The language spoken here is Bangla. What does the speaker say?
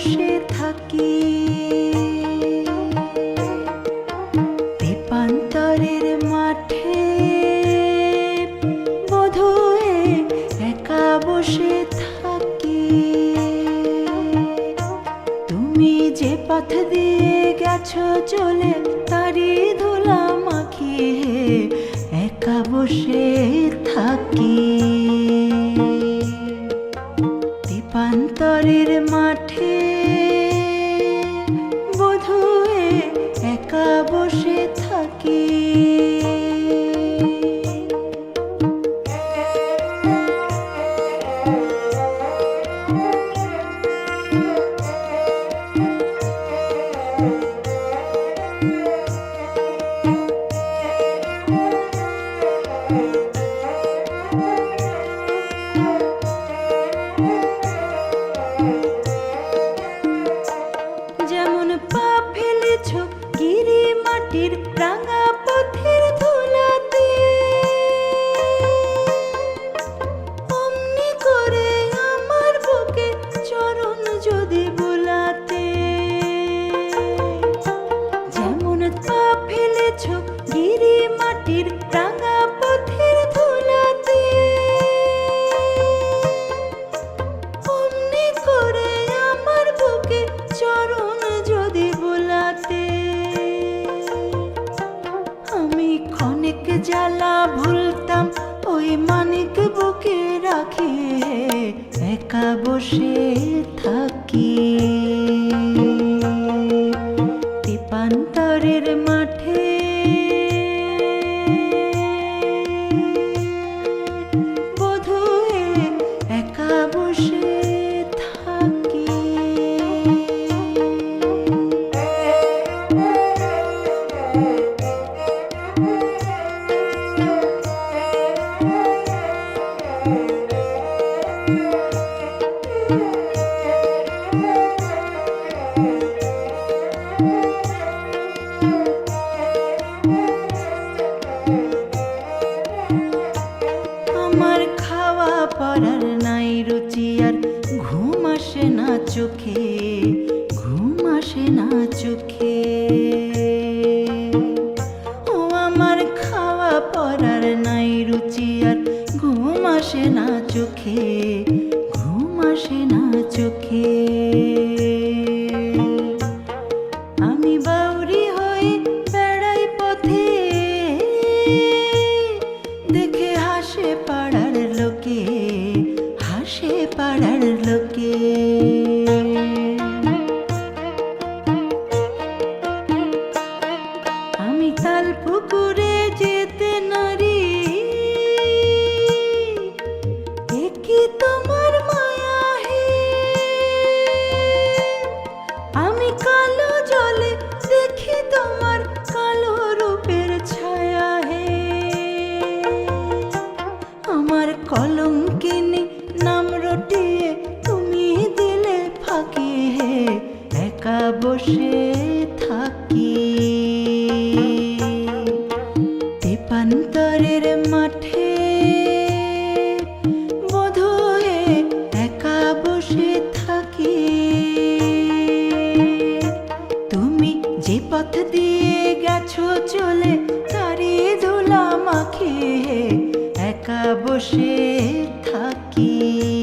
বসে থাকি। দীপান্তরের মাঠে বধুয়ে একা বসে থাকি। তুমি যে পথ দিয়ে গেছো চলে তারি ধুলা মাখিয়ে একা বসে থাকি। অন্তরের মাঠে খেলেছ গিরি মাটির রাঙা পথের ধুলাতে। অমনি করে আমার বুকে চরণ যদি বোলাতে। আমি ক্ষণিক জ্বালা ভুলতাম, ওই মানিক বুকে রাখে একা বসে। পারার নাই রুচি আর ঘুম আসে না চোখে ঘুম আসে না চোখে। কলম কিনে নাম রটিয়ে তুমি দিলে ফাঁকি হে। একা বসে বসে থাকি।